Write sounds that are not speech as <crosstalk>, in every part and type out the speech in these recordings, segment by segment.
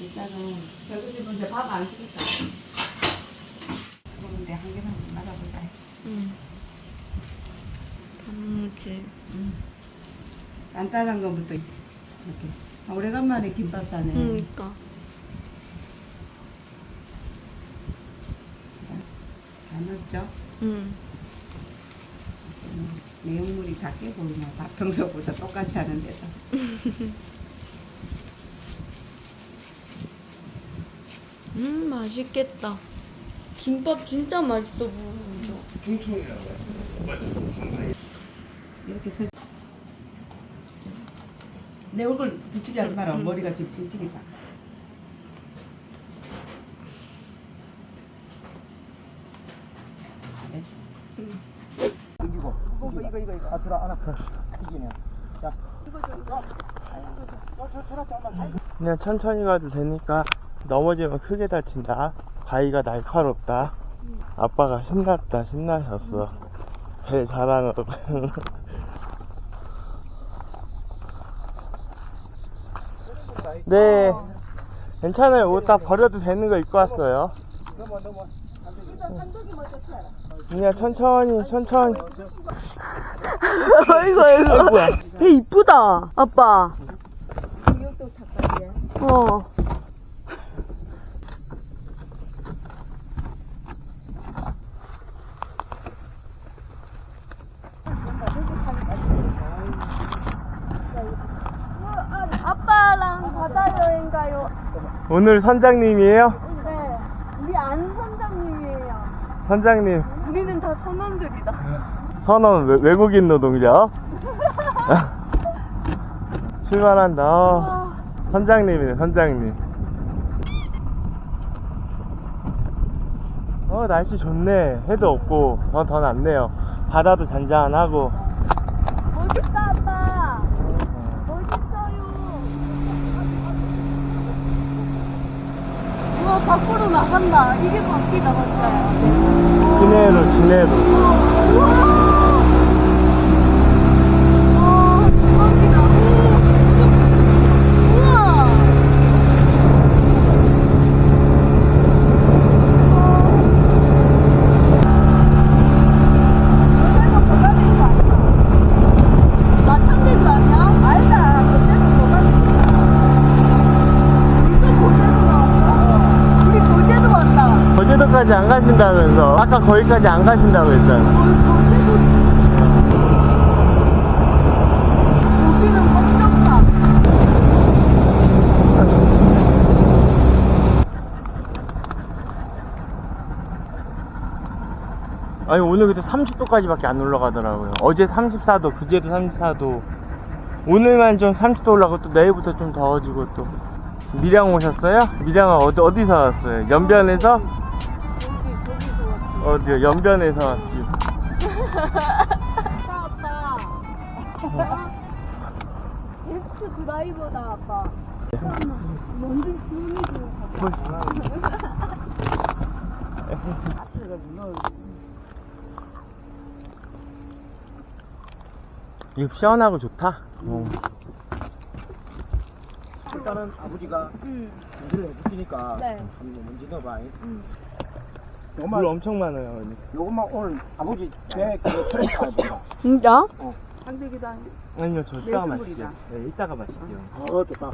일단은 집은 이제 밥 안 시켰다. 그럼 이제 한 개만 맞아보자. 응. 단무지. 간단한 거부터 이렇게. 아, 오래간만에 김밥 사네. 그러니까. 다 넣었죠? 응. 내용물이 작게 보이나 봐. 평소보다 똑같이 하는데도. <laughs> 음 맛있겠다. 김밥 진짜 맛있어. 이렇게 펴. 내 얼굴 비치게 하지 마라. 음. 머리가 지금 비치기다. 네. 이기고 이거 이거 이거 이거 아 주라 하나 이기네 자 그냥 천천히 가도 되니까 넘어지면 크게 다친다. 바위가 날카롭다. 아빠가 신났다, 신나셨어. 배 자랑으로. <laughs> 네. 괜찮아요. 옷 다 버려도 되는 거 입고 왔어요. 넘어 넘어 그냥 천천히, 천천히. 아이고 아이고. 아이고야. 배 이쁘다 아빠. 어. 아빠랑 바다 여행 가요. 오늘 선장님이에요? 네. 우리 안 선장님이에요. 선장님. 우리는 다 선원들이다. 선원 외, 외국인 노동자. <laughs> 출발한다. 어. 선장님이네, 선장님. 어, 날씨 좋네. 해도 없고, 더, 더 낫네요. 바다도 잔잔하고. 멋있다 아빠. 멋있어요. 우와 밖으로 나간다. 이게 바퀴다 맞아요. 시내로, 시내로. 우와. 와 대박이다. 우와. 마찬가지 아니야? 알다. 그때도 뭐가 우리도 고제도 나왔어. 우리 고제도 왔다. 거제도까지 안 가신다면서. 아까 거기까지 안 가신다고 했잖아. 여기는. 아니, 오늘 그때 30도까지밖에 안 올라가더라고요. 어제 34도, 그제도 34도. 오늘만 좀 30도 올라가고 또 내일부터 좀 더워지고 또. 밀양 오셨어요? 밀양은 어디, 어디서 왔어요? 연변에서? 어디요? 연변에서 왔지. 아빠 아빠. 베스트 드라이버다 아빠. 먼저 시험이 좀 이거 시원하고 좋다. 어. 일단은 아버지가 응. 준비를 해줄 테니까 네. 한번 먼저 넣어봐 응. 물 요만 엄청 많아요. 언니. 요것만 오늘 아버지 배 그거 트레이 알고 진짜? 한대기도 한 아니요, 저 이따가. 마실게요. 네, 이따가 마실게요. 어 좋다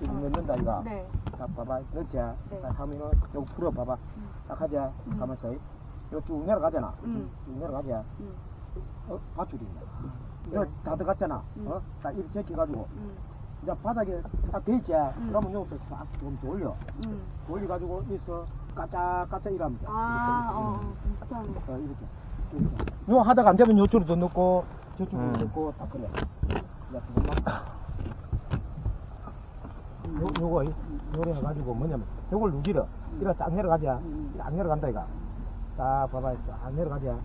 이거 넣는다 이거 네. 자 봐봐 넣지 자 하면은 요거 풀어 봐봐 딱 하자 가만있어 요쭉 내려가잖아 응. 쭉 내려가자 응. 어 밧줄이 이거 다 들어갔잖아 어? 딱 이렇게 제껴가지고 응. 이제 바닥에 딱 돼있지. 그러면 여기서 쫙 좀 돌려. 응. 돌려가지고 여기서 까짝까짝 이러면 돼 아, 어, 어. 비슷하네. 어, 이렇게 이렇게. 요 하다가 안 되면 요쪽으로 더 넣고 저쪽으로 음. 넣고 딱 그래. 이제 요, 요거 요래 해가지고 뭐냐면 요걸 누지러 이래 딱 내려가자. 딱 내려간다 이가 딱 봐봐 딱 내려가자.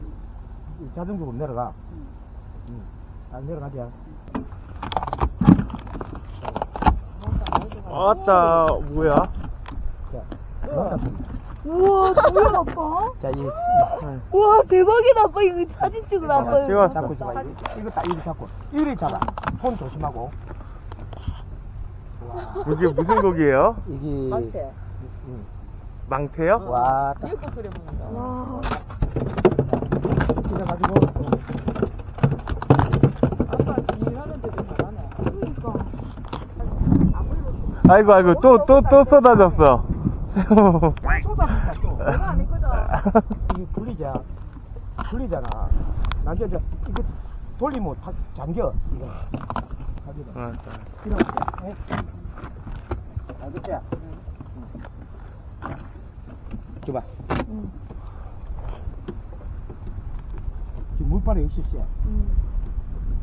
이 자동적으로 내려가. 음. 딱 내려가자 아따, 뭐야? 우와, 뭐야, 아빠? 자, 이, 우와, 대박이다, 아빠. 이거 사진 찍으라, 아빠. 찍었어. 잡고 있어봐. 이거, 이거 딱 이렇게 잡고. 이리 잡아. 손 조심하고. 와, 이게 무슨 고기예요? 이게 어때? 응. 망태요? 와, 딱 미역국 끓여 먹는 거. 와. 끓여가지고 아빠 일하는데도 잘하네. 그러니까. 아이고 아이고 또 또 또 쏟아졌어. 새우. 쏟아붓자 또. 내가 아니거든. 이게 굴리자 굴리잖아 나중에 이제 이거 돌리면 다 잠겨 이거 맞다. 이렇게 해. 알겠지? 줘봐 응. 지금 물발이 역시 세 응.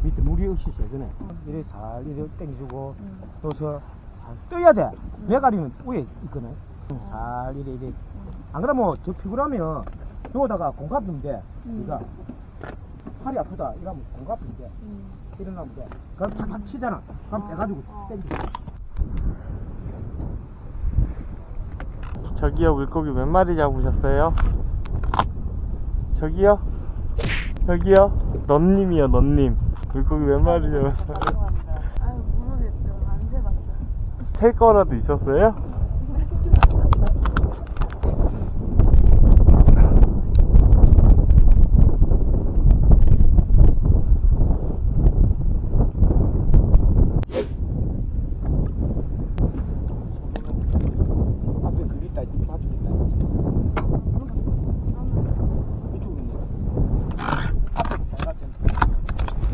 밑에 물이 역시 세거네 이래 살 이래 땡기주고 또서 떠야 돼 메가리는 위에 있거든 살 이래 이래 안 그러면 저 피곤하면 누워다가 공갑 넣으면 돼 음. 네가 팔이 아프다 이러면 공갑 넣으면 돼 응. 일어나면 돼 그럼 탁탁 치잖아 그럼 빼가지고 어. 땡겨 저기요 물고기 몇 마리 잡으셨어요? 저기요? 저기요? 넌님이요 넌님. 물고기 몇 마리 잡으셨어요? 아유, 모르겠어요. 안 세봤어요. 셀 거라도 있었어요? 앞에 그게 있다 마중 있다 이쪽으로 있는 거야 앞에 빨갛잖아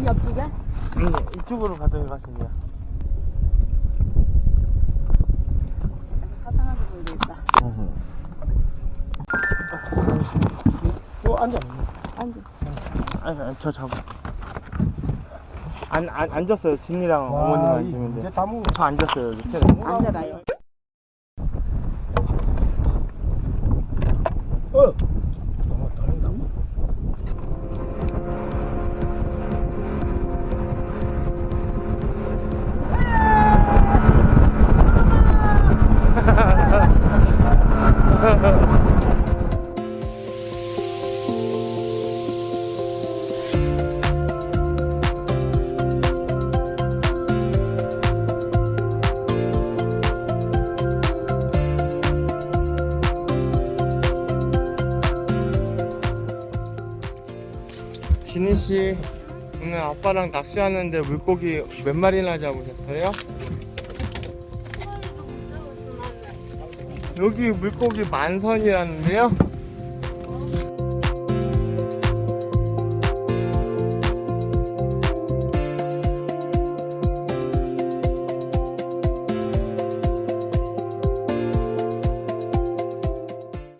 이 옆쪽에? 응 이쪽으로 가도록 하시네요. 사탕하게 보이고 있다. 요 앉아 앉아. 아니, 아니 저 잡아. 안, 안 앉았어요. 진이랑 어머님 앉으면 이제 돼. 다 먹어 저 앉았어요. 이렇게. 앉아라요. 진희 씨 오늘 아빠랑 낚시하는데 물고기 몇 마리나 잡으셨어요? 여기 물고기 만선이라는데요?